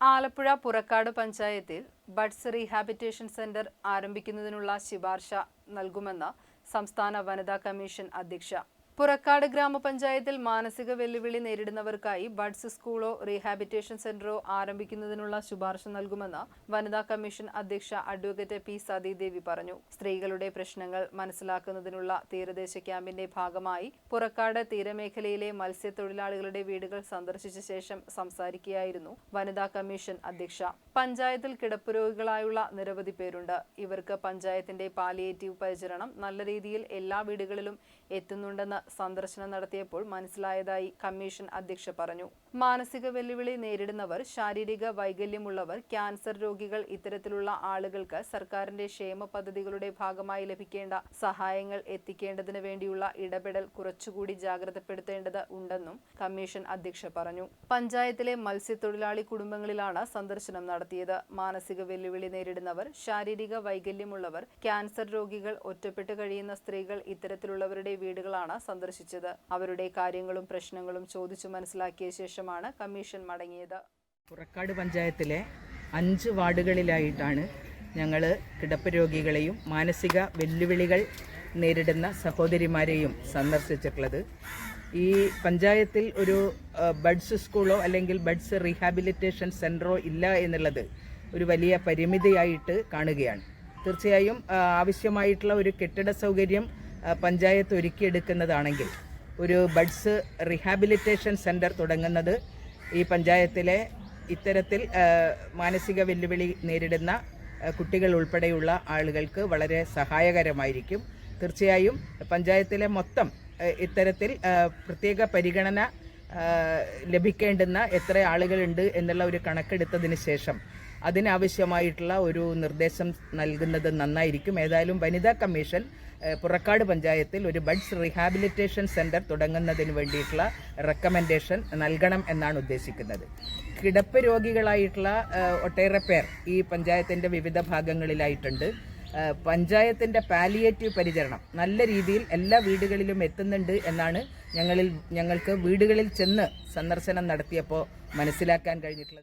ആലപ്പുഴ പുറക്കാട് പഞ്ചായത്തിൽ buds rehabilitation centre ആരംഭിക്കുന്നതിനുള്ള ശുപാർശ നൽകുമെന്ന് സംസ്ഥാന വനിതാ കമ്മീഷൻ അധ്യക്ഷ പുറക്കാട് ഗ്രാമപഞ്ചായത്തിൽ മാനസിക വെല്ലുവിളി നേരിടുന്നവർക്കായി ബഡ്സ് സ്കൂളോ റീഹാബിറ്റേഷൻ സെന്ററോ ആരംഭിക്കുന്നതിനുള്ള ശുപാർശ നൽകുമെന്ന് വനിതാ കമ്മീഷൻ അധ്യക്ഷ അഡ്വക്കേറ്റ് പി സതീദേവി പറഞ്ഞു. സ്ത്രീകളുടെ പ്രശ്നങ്ങൾ മനസ്സിലാക്കുന്നതിനുള്ള തീരദേശ ക്യാമ്പിന്റെ ഭാഗമായി പുറക്കാട് തീരമേഖലയിലെ മത്സ്യത്തൊഴിലാളികളുടെ വീടുകൾ സന്ദർശിച്ച ശേഷം സംസാരിക്കുകയായിരുന്നു വനിതാ കമ്മീഷൻ അധ്യക്ഷ. പഞ്ചായത്തിൽ കിടപ്പ് രോഗികളായുള്ള നിരവധി പേരുണ്ട്. ഇവർക്ക് പഞ്ചായത്തിന്റെ പാലിയേറ്റീവ് പരിചരണം നല്ല രീതിയിൽ എല്ലാ വീടുകളിലും എത്തുന്നുണ്ടെന്ന് സന്ദർശനം നടത്തിയപ്പോൾ മനസ്സിലായതായി കമ്മീഷൻ അധ്യക്ഷ പറഞ്ഞു. മാനസിക വെല്ലുവിളി നേരിടുന്നവർ ശാരീരിക വൈകല്യമുള്ളവർ ക്യാൻസർ രോഗികൾ ഇത്തരത്തിലുള്ള ആളുകൾക്ക് സർക്കാരിന്റെ ക്ഷേമ പദ്ധതികളുടെ ഭാഗമായി ലഭിക്കേണ്ട സഹായങ്ങൾ എത്തിക്കേണ്ടതിന് വേണ്ടിയുള്ള ഇടപെടൽ കുറച്ചുകൂടി ജാഗ്രതപ്പെടുത്തേണ്ടത് ഉണ്ടെന്നും കമ്മീഷൻ അധ്യക്ഷ പറഞ്ഞു. പഞ്ചായത്തിലെ മത്സ്യത്തൊഴിലാളി കുടുംബങ്ങളിലാണ് സന്ദർശനം നടത്തിയത്. മാനസിക വെല്ലുവിളി നേരിടുന്നവർ ശാരീരിക വൈകല്യമുള്ളവർ ക്യാൻസർ രോഗികൾ ഒറ്റപ്പെട്ട് കഴിയുന്ന സ്ത്രീകൾ ഇത്തരത്തിലുള്ളവരുടെ വീടുകളാണ് സന്ദർശിച്ചത്. അവരുടെ കാര്യങ്ങളും പ്രശ്നങ്ങളും ചോദിച്ചു മനസ്സിലാക്കിയ ശേഷമാണ് കമ്മീഷൻ മടങ്ങിയത്. പുറക്കാട് പഞ്ചായത്തിലെ അഞ്ച് വാർഡുകളിലായിട്ടാണ് ഞങ്ങൾ കിടപ്പ് രോഗികളെയും മാനസിക വെല്ലുവിളികൾ നേരിടുന്ന സഹോദരിമാരെയും സന്ദർശിച്ചിട്ടുള്ളത്. ഈ പഞ്ചായത്തിൽ ഒരു ബഡ്സ് സ്കൂളോ അല്ലെങ്കിൽ ബഡ്സ് റീഹാബിലിറ്റേഷൻ സെന്ററോ ഇല്ല എന്നുള്ളത് ഒരു വലിയ പരിമിതിയായിട്ട് കാണുകയാണ്. തീർച്ചയായും ആവശ്യമായിട്ടുള്ള ഒരു കെട്ടിട സൗകര്യം പഞ്ചായത്ത് ഒരുക്കിയെടുക്കുന്നതാണെങ്കിൽ ഒരു ബഡ്സ് റീഹാബിലിറ്റേഷൻ സെന്റർ തുടങ്ങുന്നത് ഈ പഞ്ചായത്തിലെ ഇത്തരത്തിൽ മാനസിക വെല്ലുവിളി നേരിടുന്ന കുട്ടികൾ ഉൾപ്പെടെയുള്ള ആളുകൾക്ക് വളരെ സഹായകരമായിരിക്കും. തീർച്ചയായും പഞ്ചായത്തിലെ മൊത്തം ഇത്തരത്തിൽ പ്രത്യേക പരിഗണന ലഭിക്കേണ്ടുന്ന എത്ര ആളുകളുണ്ട് എന്നുള്ള ഒരു കണക്കെടുത്തതിന് ശേഷം അതിനാവശ്യമായിട്ടുള്ള ഒരു നിർദ്ദേശം നൽകുന്നത് നന്നായിരിക്കും. ഏതായാലും വനിതാ കമ്മീഷൻ പുറക്കാട് പഞ്ചായത്തിൽ ഒരു ബഡ്സ് റീഹാബിലിറ്റേഷൻ സെന്റർ തുടങ്ങുന്നതിന് വേണ്ടിയിട്ടുള്ള റെക്കമെൻഡേഷൻ നൽകണം എന്നാണ് ഉദ്ദേശിക്കുന്നത്. കിടപ്പ് രോഗികളായിട്ടുള്ള ഒട്ടേറെ പേർ ഈ പഞ്ചായത്തിന്റെ വിവിധ ഭാഗങ്ങളിലായിട്ടുണ്ട്. പഞ്ചായത്തിന്റെ പാലിയേറ്റീവ് പരിചരണം നല്ല രീതിയിൽ എല്ലാ വീടുകളിലും എത്തുന്നുണ്ട് എന്നാണ് ഞങ്ങളിൽ ഞങ്ങൾക്ക് വീടുകളിൽ ചെന്ന് സന്ദർശനം നടത്തിയപ്പോൾ മനസ്സിലാക്കാൻ കഴിഞ്ഞിട്ടുള്ളത്.